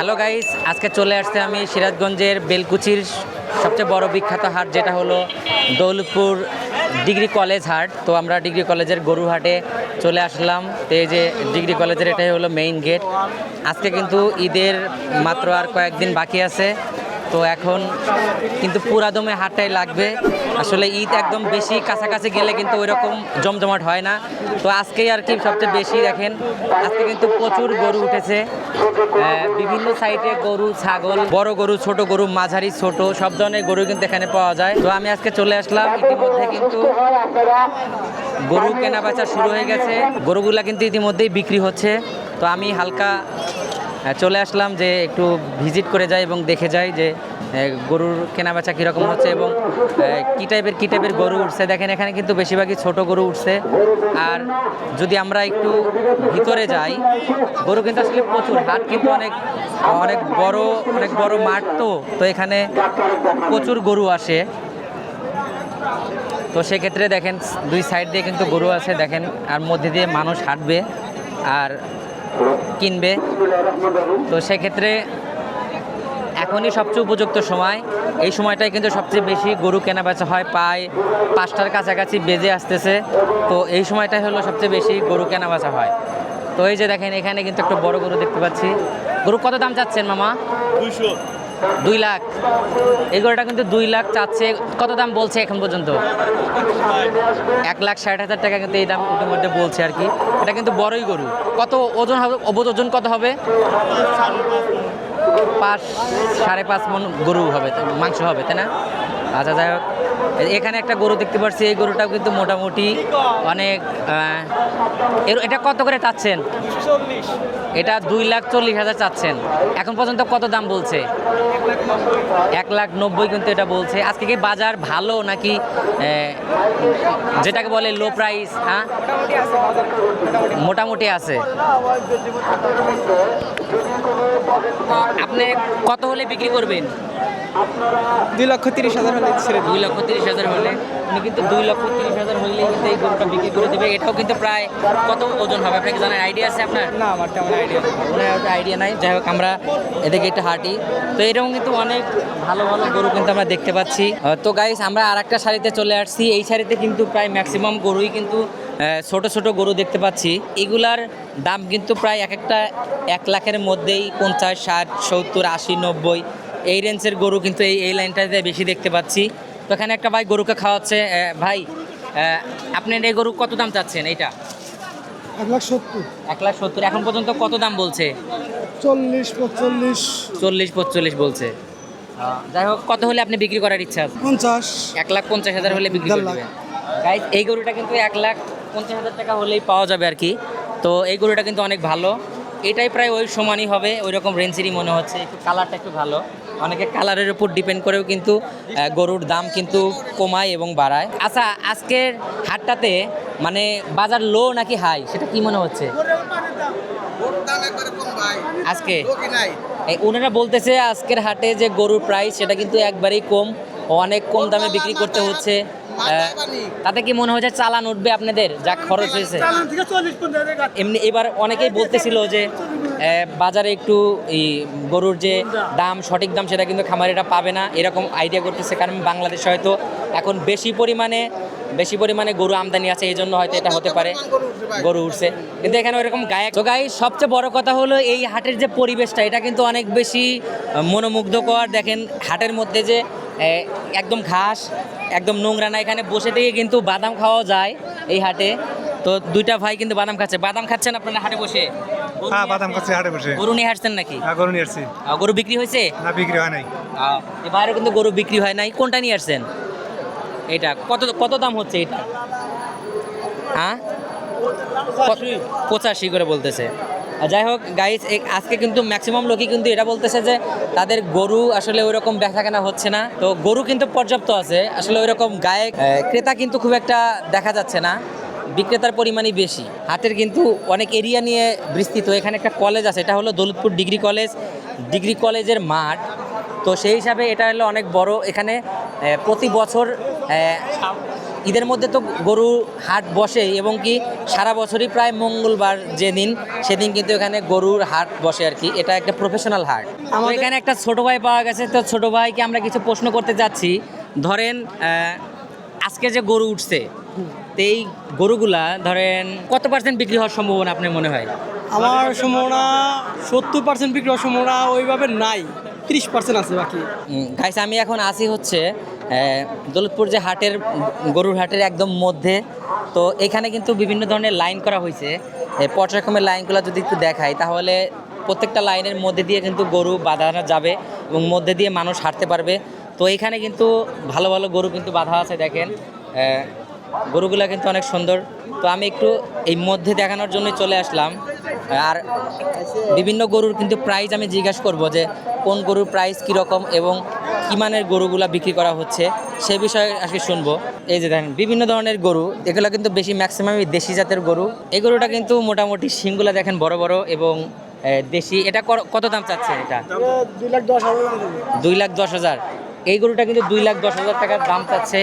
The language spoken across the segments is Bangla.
হ্যালো গাইস, আজকে চলে আসছে আমি সিরাজগঞ্জের বেলকুচির সবচেয়ে বড় বিখ্যাত হাট, যেটা হলো দৌলতপুর ডিগ্রি কলেজ হাট। তো আমরা ডিগ্রি কলেজের গরু হাটে চলে আসলাম। তো এই যে ডিগ্রি কলেজের এটাই হলো মেইন গেট আজকে কিন্তু ঈদের মাত্র আর কয়েকদিন বাকি আছে। তো এখন কিন্তু পুরাদমে হাটটাই লাগবে। আসলে ঈদ একদম বেশি কাছাকাছি গেলে কিন্তু ওই রকম জমজমাট হয় না। তো আজকেই আর কি সবচেয়ে বেশি দেখেন, আজকে কিন্তু প্রচুর গরু উঠেছে। বিভিন্ন সাইডে গরু, ছাগল, বড় গরু, ছোট গরু, মাঝারি, ছোট, সব ধরনের গরু কিন্তু এখানে পাওয়া যায়। তো আমি আজকে চলে আসলাম, ইতিমধ্যে কিন্তু গরু কেনা বেচা শুরু হয়ে গেছে। গরুগুলা কিন্তু ইতিমধ্যেই বিক্রি হচ্ছে। তো আমি হালকা চলে আসলাম যে একটু ভিজিট করে যাই এবং দেখে যাই যে গরুর কেনাবেচা কীরকম হচ্ছে এবং কী টাইপের কী টাইপের গরু উঠছে। দেখেন, এখানে কিন্তু বেশিরভাগই ছোট গরু উঠছে। আর যদি আমরা একটু ভিতরে যাই, গরু কিন্তু আসলে প্রচুর, হাট কিন্তু অনেক অনেক বড় অনেক বড় মাঠ তো তো এখানে প্রচুর গরু আসে। তো সেক্ষেত্রে দেখেন, দুই সাইড দিয়ে কিন্তু গরু আছে, দেখেন, আর মধ্যে দিয়ে মানুষ হাঁটবে। আর কিনবে। তো সেক্ষেত্রে এখনই সবচেয়ে উপযুক্ত সময়। এই সময়টাই কিন্তু সবচেয়ে বেশি গরু কেনা বেচা হয় প্রায় পাঁচটার কাছাকাছি বেজে আসতেছে। তো এই সময়টাই হলো সবচেয়ে বেশি গরু কেনা বেচা হয়। তো এই যে দেখেন, এখানে কিন্তু একটা বড় গরু দেখতে পাচ্ছি। গরু কত দাম চাচ্ছেন মামা? দুই লাখ। এই গরুটা কিন্তু দুই লাখ চাচ্ছে। কত দাম বলছে এখন পর্যন্ত? এক লাখ ষাট হাজার টাকা কিন্তু এই দাম ইতিমধ্যে বলছে আর কি। এটা কিন্তু বড়ই গরু। কত ওজন হবে ওজন কত হবে? পাঁচ সাড়ে পাঁচ মন গরু হবে, মাংস হবে, তাই না? আচ্ছা যাই হোক। এখানে একটা গরু দেখতে পাচ্ছি এই গরুটাও কিন্তু মোটামুটি অনেক এটা কত করে চাচ্ছেন? এটা দুই লাখ চল্লিশ হাজার চাচ্ছেন। এখন পর্যন্ত কত দাম বলছে? এক লাখ নব্বই কিন্তু এটা বলছে। আজকে কি বাজার ভালো নাকি যেটাকে বলে লো প্রাইস হ্যাঁ? মোটামুটি আছে। মোটামুটি আপনি কত হলে বিক্রি করবেন? দুই লক্ষ তিরিশ হাজার হলে ছেড়ে দুই লক্ষ তিরিশ হাজার হলে উনি কিন্তু দুই লক্ষ তিরিশ হাজার হলেই কিন্তু এই গরুটা বিক্রি করে দেবে। এটাও কিন্তু প্রায় কত ওজন হবে? আপনাকে জানার আইডিয়া আছে আপনার? না আমার তেমন আইডিয়া ওনার একটা আইডিয়া নাই। যাই হোক আমরা এদিকে একটু হাঁটি। তো এরকম কিন্তু অনেক ভালো ভালো গরু কিন্তু আমরা দেখতে পাচ্ছি। তো গাইস আমরা আর একটা শাড়িতে চলে আসছি। এই শাড়িতে কিন্তু প্রায় ম্যাক্সিমাম গরুই কিন্তু ছোট ছোট গরু দেখতে পাচ্ছি। এগুলার দাম কিন্তু প্রায় এক একটা এক লাখের মধ্যেই পঞ্চাশ ষাট সত্তর আশি নব্বই এই রেঞ্জের গরু কিন্তু এই এই লাইনটাতে বেশি দেখতে পাচ্ছি। তো এখানে একটা ভাই গরুকে খাওয়াচ্ছে ভাই আহ, আপনার এই গরু কত দাম চাচ্ছেন এইটা? এক লাখ সত্তর। এক লাখ সত্তর। এখন পর্যন্ত কত দাম বলছে? চল্লিশ পঁচল্লিশ চল্লিশ পঁচল্লিশ বলছে। যাই হোক কত হলে আপনি বিক্রি করার ইচ্ছা আছে? পঞ্চাশ। এক লাখ পঞ্চাশ হাজার হলে বিক্রি করে দেড় লাখ। গাইজ এই গরুটা কিন্তু এক লাখ পঞ্চাশ হাজার টাকা হলেই পাওয়া যাবে আর কি। তো এই গরুটা কিন্তু অনেক ভালো। এটাই প্রায় ওই সমানই হবে ওই রকম রেঞ্জেরই মনে হচ্ছে। একটু কালারটা একটু ভালো। অনেকে কালারের উপর ডিপেন্ড করেও কিন্তু গরুর দাম কিন্তু কমায় এবং বাড়ায়। আচ্ছা আজকের হাটটাতে মানে বাজার লো নাকি হাই সেটা কি মনে হচ্ছে? আজকে? ওনারা বলতেছে আজকের হাটে যে গরুর প্রাইস সেটা কিন্তু একবারেই কম অনেক কম দামে বিক্রি করতে হচ্ছে। তাতে কি মনে হচ্ছে চালান উঠবে আপনাদের? যা খরচ হয়েছে। এমনি এবার অনেকেই বলতেছিল যে বাজারে একটু এই গরুর যে দাম, সঠিক দাম, সেটা কিন্তু খামারিরা পাবে না। এরকম আইডিয়া করতেছে, কারণ বাংলাদেশ হয়তো এখন বেশি পরিমাণে বেশি পরিমাণে গরু আমদানি আছে, এই জন্য হয়তো এটা হতে পারে। গরু উঠছে। কিন্তু এখানে ওইরকম গায়ে তো গাই সবচেয়ে বড় কথা হলো এই হাটের যে পরিবেশটা, এটা কিন্তু অনেক বেশি মনোমুগ্ধকর। দেখেন হাটের মধ্যে যে একদম ঘাস, একদম নোংরা না, এখানে বসে থেকে কিন্তু বাদাম খাওয়া যায় এই হাটে। তো দুইটা ভাই কিন্তু বাদাম খাচ্ছে। বাদাম খাচ্ছেন আপনারা হাটে বসে? হ্যাঁ বাদাম কাছে হাটে বসে। গরু নিয়ে আসছেন নাকি? হ্যাঁ গরু নিয়ে আসছি। গরু বিক্রি হয়েছে? না বিক্রি হয় নাই। আহ, এ বাইরে কিন্তু গরু বিক্রি হয় নাই। কোনটা নিয়ে আসছেন? এটা কত কত দাম হচ্ছে এটা? হ্যাঁ? পঁচাশি। করে বলতেছে। আর যাই হোক গাইজ আজকে কিন্তু ম্যাক্সিমাম লোকই কিন্তু এটা বলতেছে যে তাদের গরু আসলে ওই রকম বেচা কেনা হচ্ছে না। তো গরু কিন্তু পর্যাপ্ত আছে। আসলে ওই রকম গায়ে ক্রেতা কিন্তু খুব একটা দেখা যাচ্ছে না। বিক্রেতার পরিমাণই বেশি। হাটের কিন্তু অনেক এরিয়া নিয়ে বিস্তৃত। এখানে একটা কলেজ আছে এটা হলো দৌলতপুর ডিগ্রি কলেজ ডিগ্রি কলেজের মাঠ। তো সেই হিসাবে এটা হলো অনেক বড়। এখানে প্রতি বছর ঈদের মধ্যে তো গরু হাট বসে এবং কি সারা বছরই প্রায় মঙ্গলবার যেদিন সেদিন কিন্তু এখানে গরুর হাট বসে আর কি। এটা একটা প্রফেশনাল হাট। আমার এখানে একটা ছোট ভাই পাওয়া গেছে। তো ছোট ভাইকে আমরা কিছু প্রশ্ন করতে যাচ্ছি। ধরেন আজকে যে গরু উঠছে তো এই গরুগুলা ধরেন কত পার্সেন্ট বিক্রি হওয়ার সম্ভাবনা আপনার মনে হয়? আমার সম্ভাবনা সত্তর পার্সেন্ট বিক্রি হওয়ার সম্ভাবনা ওইভাবে নাই তিরিশ পার্সেন্ট আছে বাকি। গাইস আমি এখন আসি হচ্ছে দৌলতপুর যে হাটের গরুর হাটের একদম মধ্যে। তো এখানে কিন্তু বিভিন্ন ধরনের লাইন করা হয়েছে। পর্যায়ক্রমের লাইনগুলো যদি একটু দেখাই তাহলে প্রত্যেকটা লাইনের মধ্যে দিয়ে কিন্তু গরু বাঁধানো যাবে এবং মধ্যে দিয়ে মানুষ হাঁটতে পারবে। তো এখানে কিন্তু ভালো ভালো গরু কিন্তু বাঁধা আছে দেখেন। গরুগুলা কিন্তু অনেক সুন্দর। তো আমি একটু এই মধ্যে দেখানোর জন্য চলে আসলাম। আর বিভিন্ন গরুর কিন্তু প্রাইস আমি জিজ্ঞাসা করব যে কোন গরুর প্রাইস কীরকম এবং কী মানের গরুগুলা বিক্রি করা হচ্ছে সে বিষয়ে আজকে শুনব। এই যে দেখেন বিভিন্ন ধরনের গরু এগুলো কিন্তু বেশি ম্যাক্সিমামই দেশি জাতের গরু। এই গরুটা কিন্তু মোটামুটি শিংগুলা দেখেন বড় বড় এবং দেশি। এটা কত দাম চাচ্ছে এটা দুই লাখ দশ হাজার। দুই লাখ দশ হাজার। এই গরুটা কিন্তু দুই লাখ দশ হাজার টাকার দাম পাচ্ছে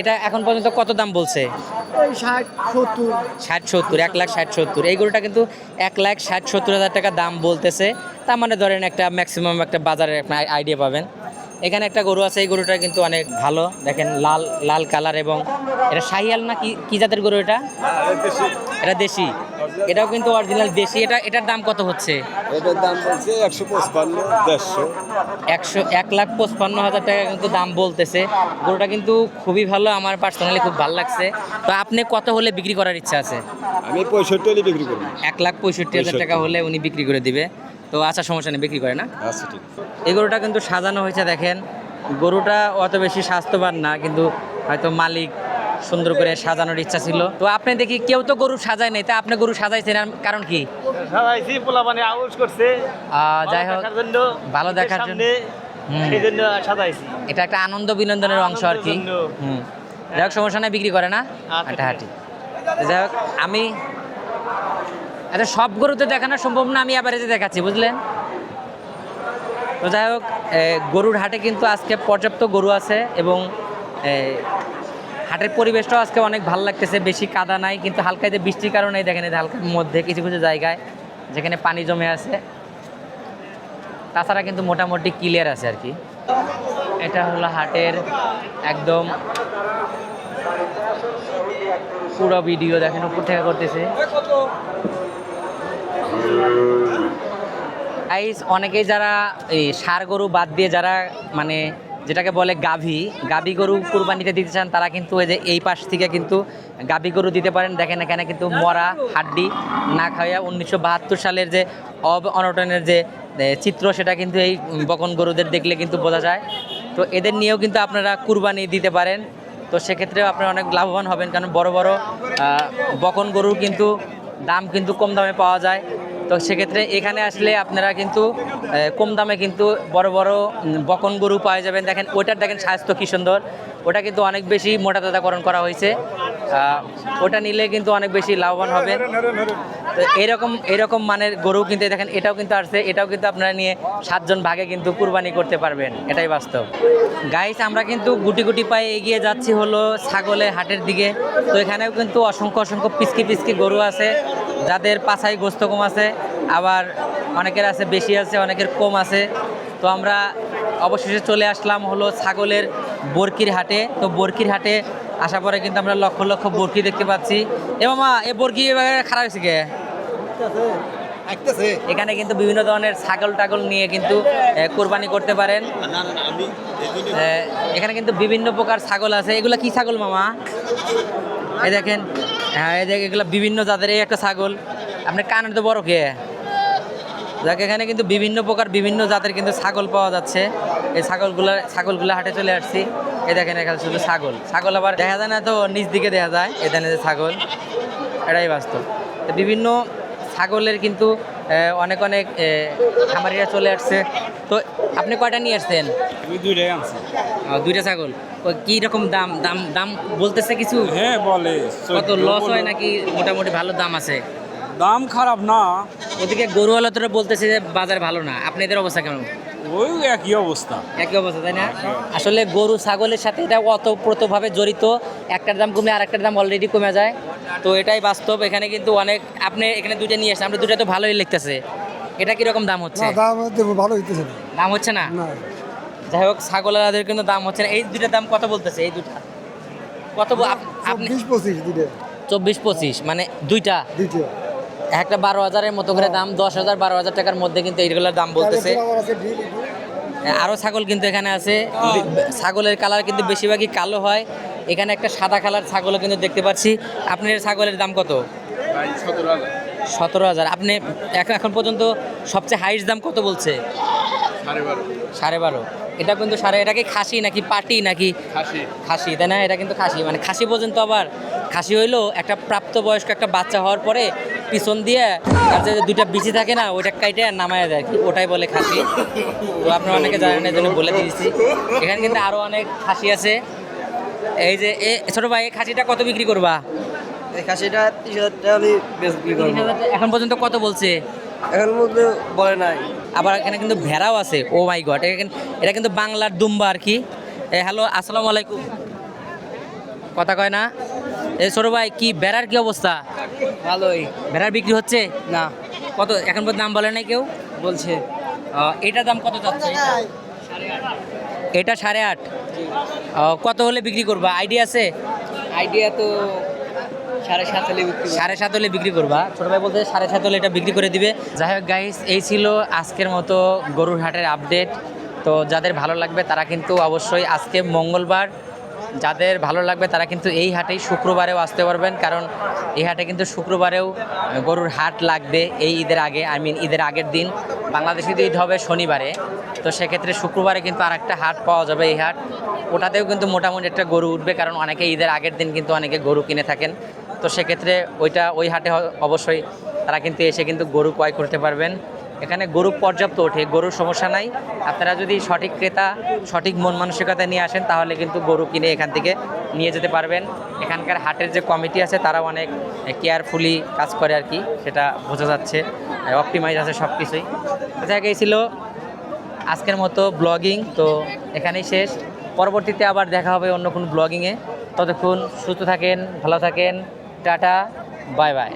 এটা এখন পর্যন্ত কত দাম বলছে? ষাট সত্তর। ষাট সত্তর এক লাখ ষাট সত্তর। এই গরুটা কিন্তু এক লাখ ষাট সত্তর হাজার টাকা দাম বলতেছে। তার মানে ধরেন একটা ম্যাক্সিমাম একটা বাজারের আইডিয়া পাবেন। এখানে একটা গরু আছে এই গরুটা কিন্তু অনেক ভালো। দেখেন লাল লাল কালার এবং এটা শাহিয়াল না কি কি জাতের গরু এটা? এটা দেশি। এটাও কিন্তু অরিজিনাল দেশি। এটা এটার দাম কত হচ্ছে? এটার দাম বলছে একশো পঁচপান্ন দেড়শো। একশো এক লাখ পঁচপান্ন হাজার টাকা কিন্তু দাম বলতেছে। গরুটা কিন্তু খুবই ভালো আমার পার্সোনালি খুব ভালো লাগছে। তো আপনি কত হলে বিক্রি করার ইচ্ছা আছে? আমি পঁয়ষট্টি হলে বিক্রি করব এক লাখ পঁয়ষট্টি হাজার টাকা হলে উনি বিক্রি করে দিবে। তো আচ্ছা সমস্যা নেই বিক্রি করে না। আচ্ছা ঠিক এই গরুটা কিন্তু সাজানো হয়েছে দেখেন। গরুটা অত বেশি স্বাস্থ্যবান না কিন্তু হয়তো মালিক সুন্দর করে সাজানোর ইচ্ছা ছিল। তো আপনি দেখি কেউ তো গরু সাজায় নাই তা আপনি গরু সাজাইছেন কারণ কি? সাজাইছি পোলা মানে আউট করছে যাই হোক ভালো দেখার জন্য। সাজাইছি। এটা একটা আনন্দ বিনোদনের অংশ আর কি। হুম। যাই হোক সমস্যা নাই বিক্রি করে না। আচ্ছা, হাঁটাহাঁটি। যাই হোক আমি আচ্ছা সব গরু তো দেখানো সম্ভব না, আমি যে দেখাচ্ছি, বুঝলেন? তো যাই হোক গরুর হাটে কিন্তু আজকে পর্যাপ্ত গরু আছে এবং হাটের পরিবেশটাও আজকে অনেক ভালো লাগতেছে, বেশি কাদা নাই, কিন্তু হালকা যে বৃষ্টির কারণে দেখেন হালকার মধ্যে কিছু কিছু জায়গায় যেখানে পানি জমে আছে। তাছাড়া কিন্তু মোটামুটি ক্লিয়ার আছে আর কি। এটা হলো হাটের একদম পুরো ভিডিও দেখেন, উপর থেকে করতেছে। গাইস অনেকেই যারা এই সার গরু বাদ দিয়ে যারা মানে যেটাকে বলে গাভী গাভী গরু কুরবানিতে দিতে চান, তারা কিন্তু এই যে এই পাশ থেকে কিন্তু গাভী গরু দিতে পারেন। দেখেন এখানে কিন্তু মরা, হাড্ডি না খাওয়া উনিশশো বাহাত্তর সালের যে অব অনটনের যে চিত্র, সেটা কিন্তু এই বকন গরুদের দেখলে কিন্তু বোঝা যায়। তো এদের নিয়েও কিন্তু আপনারা কুরবানি দিতে পারেন। তো সেক্ষেত্রেও আপনারা অনেক লাভবান হবেন, কারণ বড় বড় বকন গরুর কিন্তু দাম কিন্তু কম দামে পাওয়া যায়। তো সেক্ষেত্রে এখানে আসলে আপনারা কিন্তু কম দামে কিন্তু বড় বড় বকন গরু পাওয়া যাবেন। দেখেন ওটার দেখেন স্বাস্থ্য কী সুন্দর। ওটা কিন্তু অনেক বেশি মোটা তাজাকরণ করা হয়েছে। ওটা নিলে কিন্তু অনেক বেশি লাভবান হবে। তো এরকম এরকম মানের গরু কিন্তু, দেখেন, এটাও কিন্তু আসছে। এটাও কিন্তু আপনারা নিয়ে সাতজন ভাগে কিন্তু কুরবানি করতে পারবেন। এটাই বাস্তব। গাইস আমরা কিন্তু গুটি গুটি পায়ে এগিয়ে যাচ্ছি হলো ছাগলের হাটের দিকে। তো এখানেও কিন্তু অসংখ্য অসংখ্য পিসকি পিসকি গরু আছে। যাদের পাছাই গোস্ত কম আছে, আবার অনেকের আছে বেশি আছে, অনেকের কম আছে। তো আমরা অবশেষে চলে আসলাম হলো ছাগলের বরকির হাটে। তো বরকির হাটে আসার পরে কিন্তু আমরা লক্ষ লক্ষ বরকি দেখতে পাচ্ছি। এ মামা, এ বরকি এবার খারাপ হয়েছে কে? এখানে কিন্তু বিভিন্ন ধরনের ছাগল টাগল নিয়ে কিন্তু কোরবানি করতে পারেন। এখানে কিন্তু বিভিন্ন প্রকার ছাগল আছে। এগুলো কি ছাগল মামা? এই দেখেন হ্যাঁ এই দেখেন এগুলো বিভিন্ন জাতের, এই একটা ছাগল। আপনার কানের তো বড় কে? দেখ এখানে কিন্তু বিভিন্ন প্রকার, বিভিন্ন জাতের কিন্তু ছাগল পাওয়া যাচ্ছে। এই ছাগলগুলো ছাগলগুলো হাটে চলে আসছি। এই দেখেন, এখানে শুধু ছাগল। ছাগল আবার দেখা যায় না তো, নিচ দিকে দেখা যায়। এখানে যে ছাগল। এটাই বাস্তব। বিভিন্ন ছাগলের কিন্তু অনেক অনেক খামারিরা চলে আসছে। তো আপনি কয়টা নিয়ে আসছেন? দুইটাই আনছি। দুইটা ছাগল। কি রকম দাম দাম দাম বলতেছে কিছু? হ্যাঁ বলে। কত লস হয় নাকি মোটামুটি ভালো দাম আছে? দাম খারাপ না। ওদিকে গরুওয়ালাতরা বলতেছে যে বাজার ভালো না। আপনাদের অবস্থা কেমন? ওই একই অবস্থা। একই অবস্থা তাই না? আসলে গরু ছাগলের সাথে এটা অতপ্রতভাবে জড়িত। একটার দাম কমলে আর একটার দাম অলরেডি কমে যায়। তো এটাই বাস্তব। এখানে কিন্তু অনেক আপনি এখানে দুইটা নিয়ে আসছেন। আপনি দুইটা তো ভালোই লিখতেছে। এটা কীরকম দাম হচ্ছে? দাম ভালো হইতেছে না। দাম হচ্ছে না? না। যাই হোক ছাগলের কিন্তু দাম হচ্ছে না। এই দুইটার দাম কত বলতেছে? এই দুটা কত আপনি পঁচিশ দিলে চব্বিশ পঁচিশ মানে দুইটা? একটা বারো হাজারের মতো করে দাম দশ হাজার বারো হাজার টাকার মধ্যে কিন্তু এইগুলোর দাম বলতেছে। আরও ছাগল কিন্তু এখানে আছে। ছাগলের কালার কিন্তু বেশিরভাগই কালো হয়। এখানে একটা সাদা কালার ছাগলও কিন্তু দেখতে পাচ্ছি। আপনার ছাগলের দাম কত? সতেরো হাজার। আপনি এখন এখন পর্যন্ত সবচেয়ে হাইস্ট দাম কত বলছে? সাড়ে বারো। এটা কিন্তু সাড়ে এটা কি খাসি নাকি পাটি নাকি খাসি। তাই না? এটা কিন্তু খাসি। মানে খাসি পর্যন্ত আবার খাসি হইল একটা প্রাপ্তবয়স্ক একটা বাচ্চা হওয়ার পরে পিছন দিয়ে আর যে দুইটা বিচি থাকে না ওইটা কাইটে নামায় দেয়। কি ওটাই বলে খাসি। তো আপনারা অনেকে জানেন এই জন্য বলে দিয়েছি। এখানে কিন্তু আরও অনেক খাসি আছে। এই যে এ ছোটো ভাই এই খাসিটা কত বিক্রি করবা? খাসিটা তিরিশ হাজার টাকা আমি বেশ বিক্রি করব। এখন পর্যন্ত কত বলছে? এখন মধ্যে বলে নাই। আবার এখানে কিন্তু ভেড়াও আছে। ও মাই গড এটা কিন্তু বাংলার দুম্বা আর কি। হ্যালো আসসালামু আলাইকুম। কথা কয় না? এ ছোট ভাই কি ভেড়ার কি অবস্থা? ভালোই। ভেড়ার বিক্রি হচ্ছে? না। কত এখন পর্যন্ত দাম বলে নাই কেউ? বলছে। এটার দাম কত যাচ্ছে? এটা সাড়ে আট। কত হলে বিক্রি করবা? আইডিয়া আছে? আইডিয়া তো সাড়ে সাত হলে বিক্রি করবা। ছোট ভাই বলতে সাড়ে সাত হলে এটা বিক্রি করে দিবে। যাই হোক গাইস এই ছিল আজকের মতো গরুর হাটের আপডেট তো যাদের ভালো লাগবে তারা কিন্তু অবশ্যই আজকে মঙ্গলবার। যাদের ভালো লাগবে তারা কিন্তু এই হাটেই শুক্রবারেও আসতে পারবেন। কারণ এই হাটে কিন্তু শুক্রবারেও গরুর হাট লাগবে এই ঈদের আগে আই মিন ঈদের আগের দিন। বাংলাদেশে তো ঈদ হবে শনিবারে। তো সেক্ষেত্রে শুক্রবারে কিন্তু আর একটা হাট পাওয়া যাবে এই হাট। ওটাতেও কিন্তু মোটামুটি একটা গরু উঠবে, কারণ অনেকে ঈদের আগের দিন কিন্তু অনেকে গরু কিনে থাকেন। তো সেক্ষেত্রে ওইটা ওই হাটে অবশ্যই তারা কিন্তু এসে কিন্তু গরু ক্রয় করতে পারবেন। এখানে গরু পর্যাপ্ত ওঠে, গরুর সমস্যা নাই। আপনারা যদি সঠিক ক্রেতা, সঠিক মন মানসিকতা নিয়ে আসেন, তাহলে কিন্তু গরু কিনে এখান থেকে নিয়ে যেতে পারবেন। এখানকার হাটের যে কমিটি আছে তারা অনেক কেয়ারফুলি কাজ করে আর কি, সেটা বোঝা যাচ্ছে। অপটিমাইজ আছে সব কিছুই জায়গায় এই ছিল আজকের মতো ব্লগিং। তো এখানেই শেষ। পরবর্তীতে আবার দেখা হবে অন্য কোনো ব্লগিংয়ে। ততক্ষণ সুস্থ থাকেন, ভালো থাকেন। Tata bye bye.